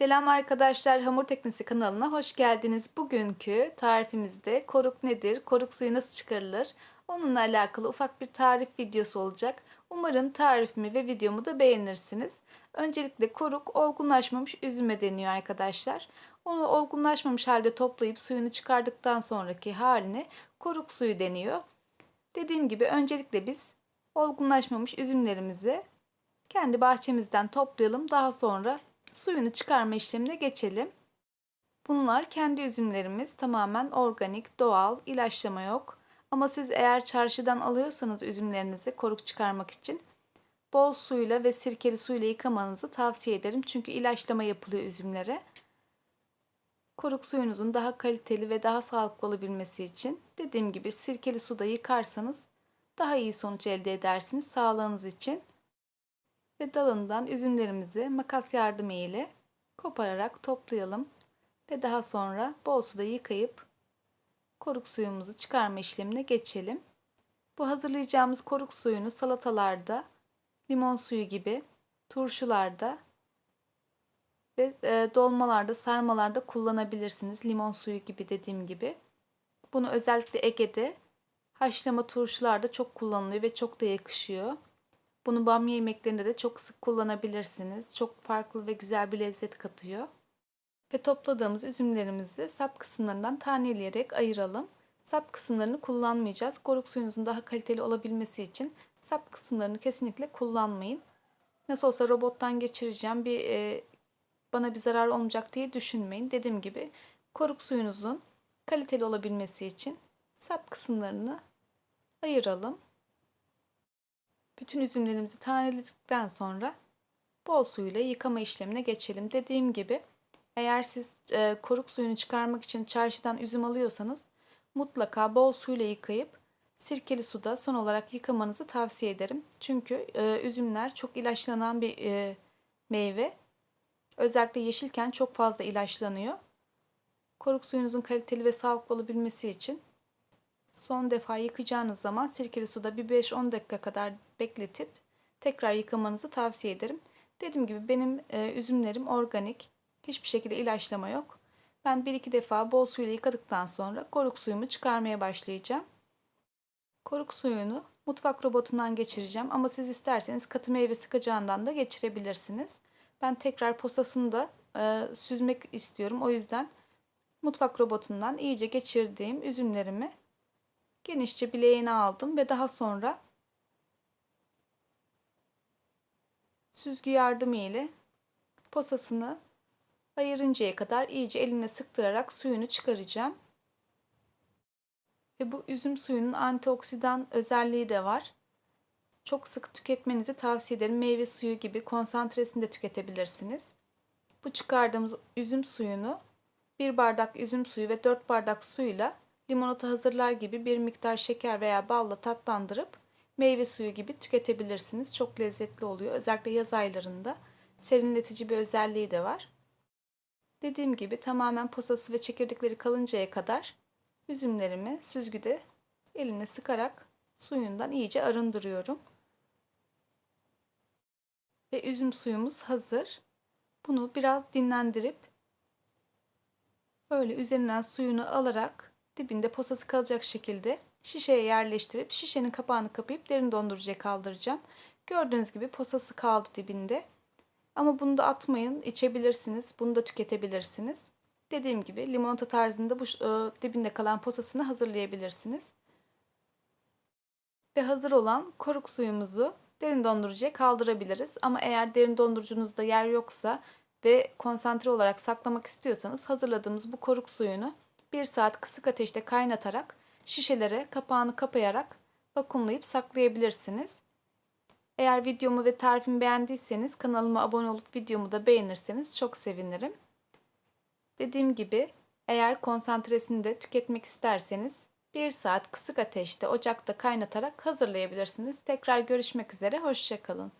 Selam arkadaşlar, Hamur Teknisi kanalına hoş geldiniz. Bugünkü tarifimizde koruk nedir, koruk suyu nasıl çıkarılır? Onunla alakalı ufak bir tarif videosu olacak. Umarım tarifimi ve videomu da beğenirsiniz. Öncelikle koruk olgunlaşmamış üzüme deniyor arkadaşlar. Onu olgunlaşmamış halde toplayıp suyunu çıkardıktan sonraki haline koruk suyu deniyor. Dediğim gibi öncelikle biz olgunlaşmamış üzümlerimizi kendi bahçemizden toplayalım. Daha sonra suyunu çıkarma işlemine geçelim. Bunlar kendi üzümlerimiz tamamen organik, doğal, ilaçlama yok. Ama siz eğer çarşıdan alıyorsanız üzümlerinizi koruk çıkarmak için bol suyla ve sirkeli suyla yıkamanızı tavsiye ederim. Çünkü ilaçlama yapılıyor üzümlere. Koruk suyunuzun daha kaliteli ve daha sağlıklı olabilmesi için dediğim gibi sirkeli suda yıkarsanız daha iyi sonuç elde edersiniz sağlığınız için ve dalından üzümlerimizi makas yardımı ile kopararak toplayalım ve daha sonra bol suda yıkayıp koruk suyumuzu çıkarma işlemine geçelim. Bu hazırlayacağımız koruk suyunu salatalarda, limon suyu gibi turşularda ve e, dolmalarda, sarmalarda kullanabilirsiniz. Limon suyu gibi dediğim gibi. Bunu özellikle Ege'de haşlama turşularda çok kullanılıyor ve çok da yakışıyor. Bunu bamya yemeklerinde de çok sık kullanabilirsiniz. Çok farklı ve güzel bir lezzet katıyor. Ve topladığımız üzümlerimizi sap kısımlarından taneleyerek ayıralım. Sap kısımlarını kullanmayacağız. Koruk suyunuzun daha kaliteli olabilmesi için sap kısımlarını kesinlikle kullanmayın. Nasıl olsa robottan geçireceğim bir e, bana bir zarar olmayacak diye düşünmeyin. Dediğim gibi koruk suyunuzun kaliteli olabilmesi için sap kısımlarını ayıralım. Bütün üzümlerimizi taneledikten sonra bol suyla yıkama işlemine geçelim. Dediğim gibi eğer siz e, koruk suyunu çıkarmak için çarşıdan üzüm alıyorsanız mutlaka bol suyla yıkayıp sirkeli suda son olarak yıkamanızı tavsiye ederim. Çünkü e, üzümler çok ilaçlanan bir e, meyve. Özellikle yeşilken çok fazla ilaçlanıyor. Koruk suyunuzun kaliteli ve sağlıklı olabilmesi için son defa yıkayacağınız zaman sirkeli suda bir 5-10 dakika kadar bekletip tekrar yıkamanızı tavsiye ederim. Dediğim gibi benim e, üzümlerim organik. Hiçbir şekilde ilaçlama yok. Ben bir iki defa bol suyla yıkadıktan sonra koruk suyumu çıkarmaya başlayacağım. Koruk suyunu mutfak robotundan geçireceğim ama siz isterseniz katı meyve sıkacağından da geçirebilirsiniz. Ben tekrar posasını da e, süzmek istiyorum. O yüzden mutfak robotundan iyice geçirdiğim üzümlerimi genişçe bileğine aldım ve daha sonra süzgü yardımı ile posasını ayırıncaya kadar iyice elimle sıktırarak suyunu çıkaracağım. Ve bu üzüm suyunun antioksidan özelliği de var. Çok sık tüketmenizi tavsiye ederim. Meyve suyu gibi konsantresini de tüketebilirsiniz. Bu çıkardığımız üzüm suyunu bir bardak üzüm suyu ve 4 bardak suyla limonata hazırlar gibi bir miktar şeker veya balla tatlandırıp meyve suyu gibi tüketebilirsiniz. Çok lezzetli oluyor. Özellikle yaz aylarında serinletici bir özelliği de var. Dediğim gibi tamamen posası ve çekirdekleri kalıncaya kadar üzümlerimi süzgüde elimle sıkarak suyundan iyice arındırıyorum. Ve üzüm suyumuz hazır. Bunu biraz dinlendirip böyle üzerinden suyunu alarak dibinde posası kalacak şekilde şişeye yerleştirip şişenin kapağını kapayıp derin dondurucuya kaldıracağım. Gördüğünüz gibi posası kaldı dibinde. Ama bunu da atmayın. içebilirsiniz. Bunu da tüketebilirsiniz. Dediğim gibi limonata tarzında bu e, dibinde kalan posasını hazırlayabilirsiniz. Ve hazır olan koruk suyumuzu derin dondurucuya kaldırabiliriz. Ama eğer derin dondurucunuzda yer yoksa ve konsantre olarak saklamak istiyorsanız hazırladığımız bu koruk suyunu 1 saat kısık ateşte kaynatarak şişelere kapağını kapayarak vakumlayıp saklayabilirsiniz. Eğer videomu ve tarifimi beğendiyseniz kanalıma abone olup videomu da beğenirseniz çok sevinirim. Dediğim gibi eğer konsantresini de tüketmek isterseniz 1 saat kısık ateşte ocakta kaynatarak hazırlayabilirsiniz. Tekrar görüşmek üzere, hoşçakalın.